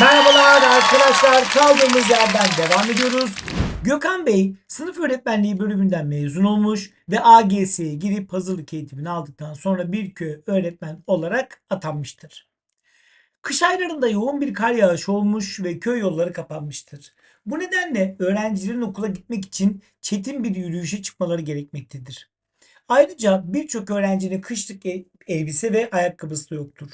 Merhabalar arkadaşlar kaldığımız yerden devam ediyoruz. Gökhan Bey sınıf öğretmenliği bölümünden mezun olmuş ve AGS'ye girip hazırlık eğitimini aldıktan sonra bir köy öğretmen olarak atanmıştır. Kış aylarında yoğun bir kar yağışı olmuş ve köy yolları kapanmıştır. Bu nedenle öğrencilerin okula gitmek için çetin bir yürüyüşe çıkmaları gerekmektedir. Ayrıca birçok öğrencinin kışlık el- elbise ve ayakkabısı da yoktur.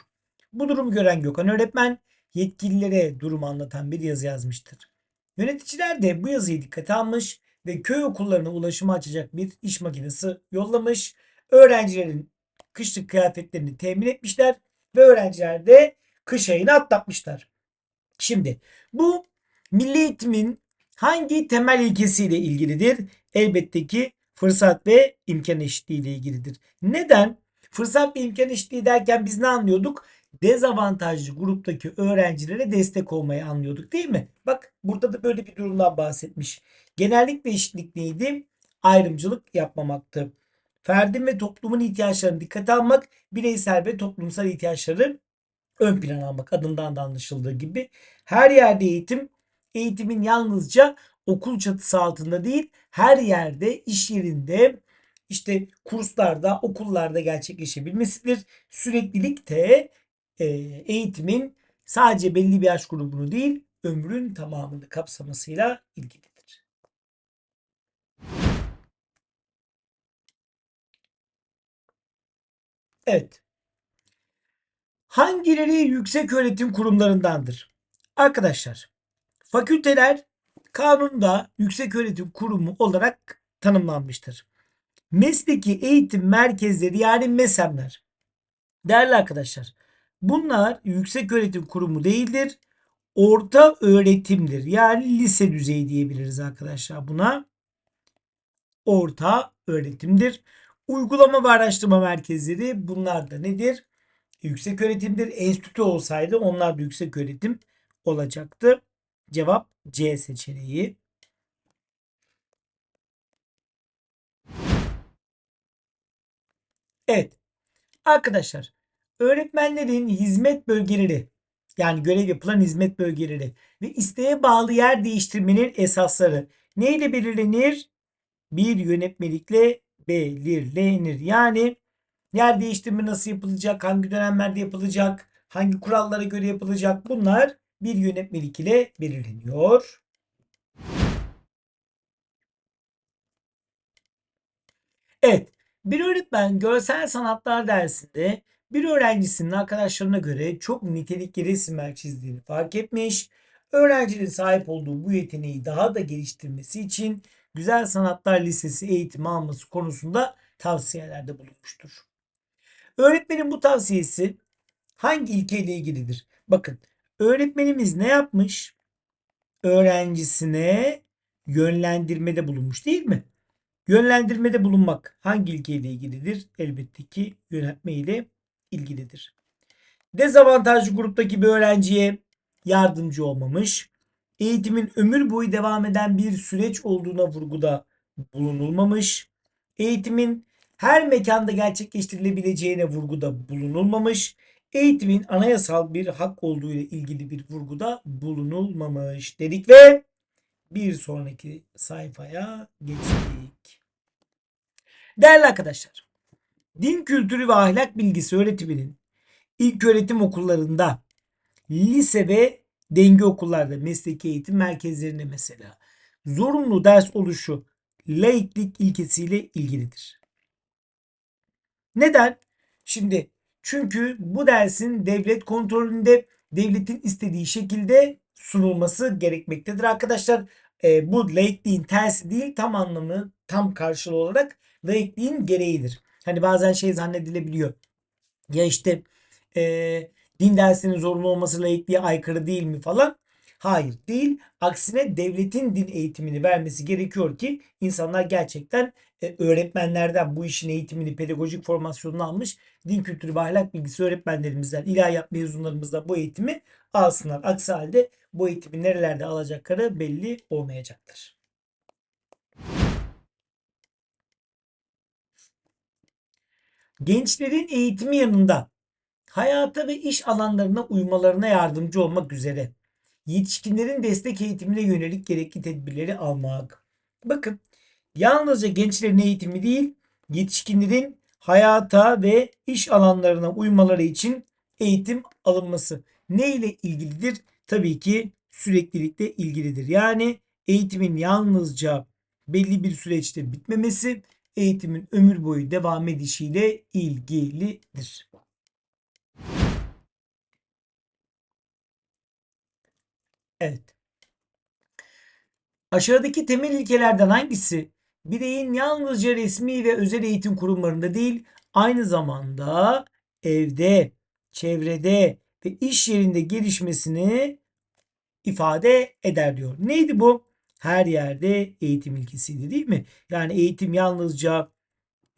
Bu durumu gören Gökhan öğretmen yetkililere durumu anlatan bir yazı yazmıştır. Yöneticiler de bu yazıyı dikkate almış ve köy okullarına ulaşımı açacak bir iş makinesi yollamış. Öğrencilerin kışlık kıyafetlerini temin etmişler ve öğrenciler de kış ayını atlatmışlar. Şimdi bu milli eğitimin hangi temel ilkesiyle ilgilidir? Elbette ki fırsat ve imkan eşitliği ile ilgilidir. Neden? Fırsat ve imkan eşitliği derken biz ne anlıyorduk? Dezavantajlı gruptaki öğrencilere destek olmayı anlıyorduk değil mi? Bak burada da böyle bir durumdan bahsetmiş. Genellik ve eşitlik neydi? Ayrımcılık yapmamaktı. Ferdin ve toplumun ihtiyaçlarını dikkate almak, bireysel ve toplumsal ihtiyaçları ön plana almak adından da anlaşıldığı gibi. Her yerde eğitim, eğitimin yalnızca okul çatısı altında değil, her yerde, iş yerinde, işte kurslarda, okullarda gerçekleşebilmesidir. Süreklilik de e, eğitimin sadece belli bir yaş grubunu değil, ömrün tamamını kapsamasıyla ilgilidir. Evet. Hangileri yüksek öğretim kurumlarındandır? Arkadaşlar, fakülteler kanunda yüksek öğretim kurumu olarak tanımlanmıştır. Mesleki eğitim merkezleri yani MESEM'ler. Değerli arkadaşlar, bunlar yüksek öğretim kurumu değildir. Orta öğretimdir. Yani lise düzeyi diyebiliriz arkadaşlar buna. Orta öğretimdir. Uygulama ve araştırma merkezleri bunlar da nedir? Yüksek öğretimdir. Enstitü olsaydı onlar da yüksek öğretim olacaktı. Cevap C seçeneği. Evet. Arkadaşlar, öğretmenlerin hizmet bölgeleri yani görev yapılan hizmet bölgeleri ve isteğe bağlı yer değiştirmenin esasları neyle belirlenir? Bir yönetmelikle belirlenir. Yani yer değiştirme nasıl yapılacak, hangi dönemlerde yapılacak, hangi kurallara göre yapılacak bunlar bir yönetmelik ile belirleniyor. Evet, bir öğretmen görsel sanatlar dersinde bir öğrencisinin arkadaşlarına göre çok nitelikli resimler çizdiğini fark etmiş. Öğrencinin sahip olduğu bu yeteneği daha da geliştirmesi için Güzel Sanatlar Lisesi eğitimi alması konusunda tavsiyelerde bulunmuştur. Öğretmenin bu tavsiyesi hangi ilkeyle ilgilidir? Bakın, öğretmenimiz ne yapmış? Öğrencisine yönlendirmede bulunmuş değil mi? Yönlendirmede bulunmak hangi ilkeyle ilgilidir? Elbette ki yönetme ile ilgilidir. Dezavantajlı gruptaki bir öğrenciye yardımcı olmamış. Eğitimin ömür boyu devam eden bir süreç olduğuna vurguda bulunulmamış. Eğitimin her mekanda gerçekleştirilebileceğine vurguda bulunulmamış. Eğitimin anayasal bir hak olduğu ile ilgili bir vurguda bulunulmamış dedik ve bir sonraki sayfaya geçtik. Değerli arkadaşlar, din kültürü ve ahlak bilgisi öğretiminin ilk öğretim okullarında, lise ve denge okullarda, mesleki eğitim merkezlerinde mesela zorunlu ders oluşu laiklik ilkesiyle ilgilidir. Neden? Şimdi çünkü bu dersin devlet kontrolünde devletin istediği şekilde sunulması gerekmektedir. Arkadaşlar e, bu laikliğin tersi değil tam anlamı tam karşılığı olarak laikliğin gereğidir. Hani bazen şey zannedilebiliyor. Ya işte e, din dersinin zorunlu olması laikliğe aykırı değil mi falan. Hayır değil. Aksine devletin din eğitimini vermesi gerekiyor ki insanlar gerçekten e, öğretmenlerden bu işin eğitimini, pedagojik formasyonunu almış din kültürü ve ahlak bilgisi öğretmenlerimizden, ilahiyat mezunlarımızdan bu eğitimi alsınlar. Aksi halde bu eğitimi nerelerde alacakları belli olmayacaktır. Gençlerin eğitimi yanında hayata ve iş alanlarına uymalarına yardımcı olmak üzere yetişkinlerin destek eğitimine yönelik gerekli tedbirleri almak. Bakın yalnızca gençlerin eğitimi değil, yetişkinlerin hayata ve iş alanlarına uymaları için eğitim alınması. Ne ile ilgilidir? Tabii ki süreklilikle ilgilidir. Yani eğitimin yalnızca belli bir süreçte bitmemesi, eğitimin ömür boyu devam edişiyle ilgilidir. Evet. Aşağıdaki temel ilkelerden hangisi bireyin yalnızca resmi ve özel eğitim kurumlarında değil, aynı zamanda evde, çevrede ve iş yerinde gelişmesini ifade eder diyor. Neydi bu? Her yerde eğitim ilkesiydi değil mi? Yani eğitim yalnızca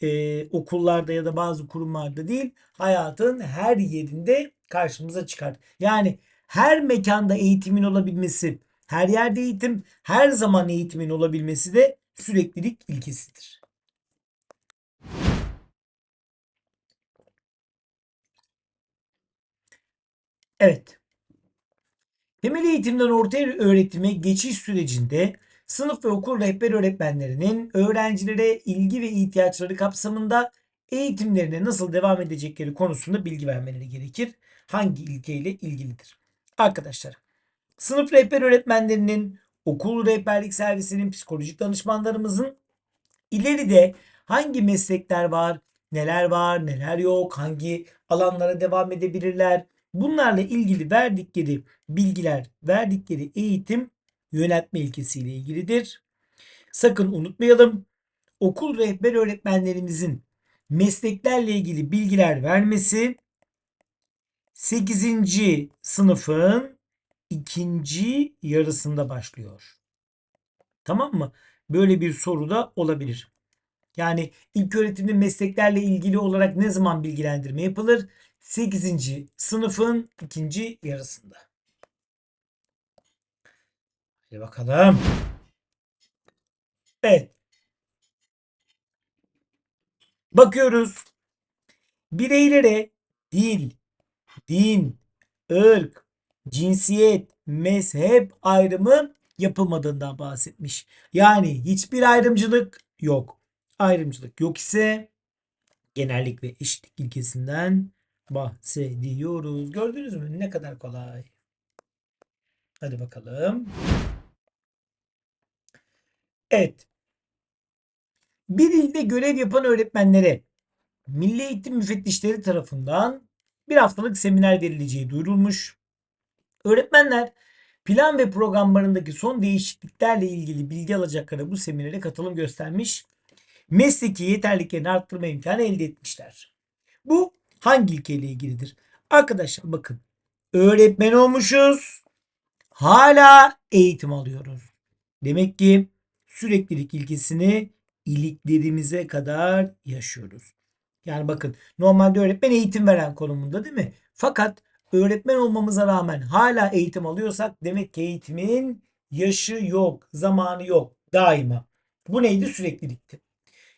e, okullarda ya da bazı kurumlarda değil, hayatın her yerinde karşımıza çıkar. Yani her mekanda eğitimin olabilmesi, her yerde eğitim, her zaman eğitimin olabilmesi de süreklilik ilkesidir. Evet. Temel eğitimden orta öğretime geçiş sürecinde sınıf ve okul rehber öğretmenlerinin öğrencilere ilgi ve ihtiyaçları kapsamında eğitimlerine nasıl devam edecekleri konusunda bilgi vermeleri gerekir. Hangi ilkeyle ilgilidir? Arkadaşlar, sınıf rehber öğretmenlerinin, okul rehberlik servisinin, psikolojik danışmanlarımızın ileride hangi meslekler var, neler var, neler yok, hangi alanlara devam edebilirler, bunlarla ilgili verdikleri bilgiler, verdikleri eğitim yönetme ilkesiyle ilgilidir. Sakın unutmayalım. Okul rehber öğretmenlerimizin mesleklerle ilgili bilgiler vermesi 8. sınıfın ikinci yarısında başlıyor. Tamam mı? Böyle bir soru da olabilir. Yani ilk öğretimde mesleklerle ilgili olarak ne zaman bilgilendirme yapılır? 8. sınıfın ikinci yarısında. Hadi bakalım. Evet. Bakıyoruz. Bireylere dil, din, ırk, cinsiyet, mezhep ayrımı yapılmadığından bahsetmiş. Yani hiçbir ayrımcılık yok. Ayrımcılık yok ise genellik ve eşitlik ilkesinden bahsediyoruz. Gördünüz mü? Ne kadar kolay. Hadi bakalım. Evet. Bir ilde görev yapan öğretmenlere Milli Eğitim Müfettişleri tarafından bir haftalık seminer verileceği duyurulmuş. Öğretmenler plan ve programlarındaki son değişikliklerle ilgili bilgi alacakları bu seminere katılım göstermiş. Mesleki yeterliliklerini arttırma imkanı elde etmişler. Bu hangi ilkeyle ilgilidir? Arkadaşlar bakın öğretmen olmuşuz. Hala eğitim alıyoruz. Demek ki süreklilik ilkesini iliklerimize kadar yaşıyoruz. Yani bakın normalde öğretmen eğitim veren konumunda değil mi? Fakat öğretmen olmamıza rağmen hala eğitim alıyorsak demek ki eğitimin yaşı yok, zamanı yok daima. Bu neydi? Süreklilikti.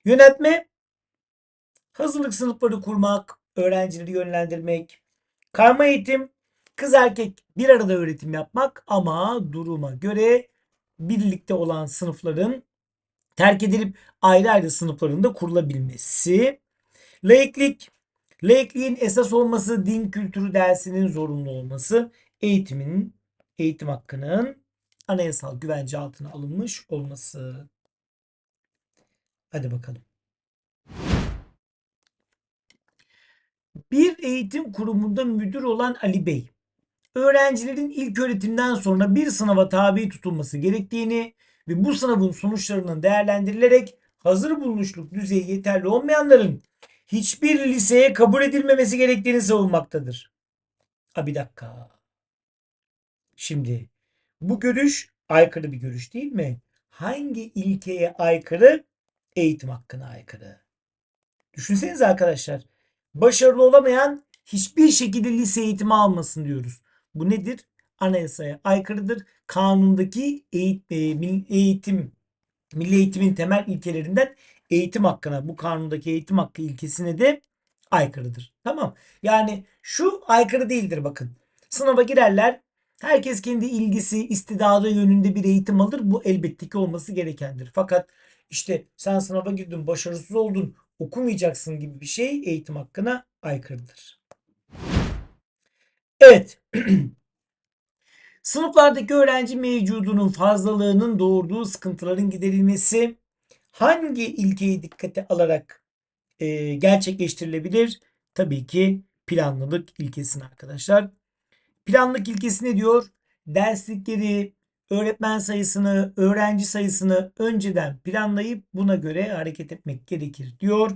Yönetme hazırlık sınıfları kurmak, öğrencileri yönlendirmek. Karma eğitim kız erkek bir arada öğretim yapmak ama duruma göre birlikte olan sınıfların terk edilip ayrı ayrı sınıflarında kurulabilmesi. Laiklik, laikliğin esas olması din kültürü dersinin zorunlu olması, eğitimin, eğitim hakkının anayasal güvence altına alınmış olması. Hadi bakalım. Bir eğitim kurumunda müdür olan Ali Bey, öğrencilerin ilk öğretimden sonra bir sınava tabi tutulması gerektiğini ve bu sınavın sonuçlarının değerlendirilerek hazır bulunuşluk düzeyi yeterli olmayanların hiçbir liseye kabul edilmemesi gerektiğini savunmaktadır. Ha bir dakika. Şimdi bu görüş aykırı bir görüş değil mi? Hangi ilkeye aykırı? Eğitim hakkına aykırı. Düşünsenize arkadaşlar. Başarılı olamayan hiçbir şekilde lise eğitimi almasın diyoruz. Bu nedir? Anayasaya aykırıdır. Kanundaki eğitim, eğitim milli eğitimin temel ilkelerinden eğitim hakkına bu kanundaki eğitim hakkı ilkesine de aykırıdır. Tamam. Yani şu aykırı değildir bakın. Sınava girerler. Herkes kendi ilgisi, istidadı yönünde bir eğitim alır. Bu elbette ki olması gerekendir. Fakat işte sen sınava girdin, başarısız oldun, okumayacaksın gibi bir şey eğitim hakkına aykırıdır. Evet. Sınıflardaki öğrenci mevcudunun fazlalığının doğurduğu sıkıntıların giderilmesi hangi ilkeyi dikkate alarak e, gerçekleştirilebilir? Tabii ki planlılık ilkesini arkadaşlar. Planlık ilkesi ne diyor? Derslikleri, öğretmen sayısını, öğrenci sayısını önceden planlayıp buna göre hareket etmek gerekir diyor.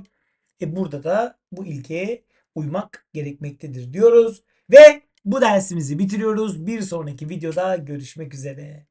E burada da bu ilkeye uymak gerekmektedir diyoruz. Ve bu dersimizi bitiriyoruz. Bir sonraki videoda görüşmek üzere.